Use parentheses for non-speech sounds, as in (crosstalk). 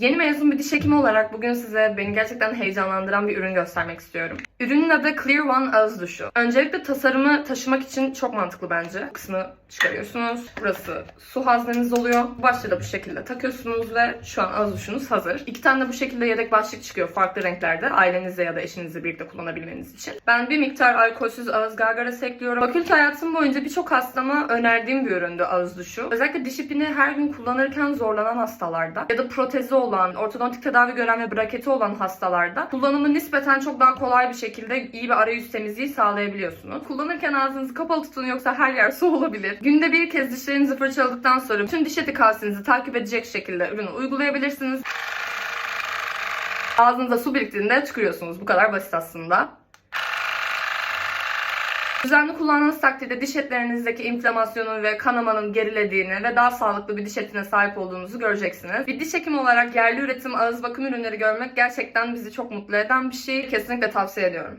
Yeni mezun bir diş hekimi olarak bugün size beni gerçekten heyecanlandıran bir ürün göstermek istiyorum. Ürünün adı Clear One Ağız Duşu. Öncelikle tasarımı taşımak için çok mantıklı bence. Bu kısmı çıkarıyorsunuz. Burası su hazneniz oluyor. Başlığı da bu şekilde takıyorsunuz ve şu an ağız duşunuz hazır. İki tane de bu şekilde yedek başlık çıkıyor farklı renklerde. Ailenizle ya da eşinizle birlikte kullanabilmeniz için. Ben bir miktar alkolsüz ağız gargarası ekliyorum. Fakülte hayatım boyunca birçok hastama önerdiğim bir üründü ağız duşu. Özellikle diş ipini her gün kullanırken zorlanan hastalarda ya da protezi olan, ortodontik tedavi gören ve braketi olan hastalarda kullanımı nispeten çok daha kolay bir şekilde iyi bir arayüz temizliği sağlayabiliyorsunuz. Kullanırken ağzınızı kapalı tutun yoksa her yer (laughs) su olabilir. Günde bir kez dişlerinizi fırçaladıktan sonra tüm diş eti kalsinizi takip edecek şekilde ürünü uygulayabilirsiniz. Ağzınıza su biriktiğinde çıkıyorsunuz. Bu kadar basit aslında. Düzenli kullandığınız takdirde diş etlerinizdeki inflamasyonun ve kanamanın gerilediğini ve daha sağlıklı bir diş etine sahip olduğunuzu göreceksiniz. Bir diş hekimi olarak yerli üretim ağız bakım ürünleri görmek gerçekten bizi çok mutlu eden bir şey. Kesinlikle tavsiye ediyorum.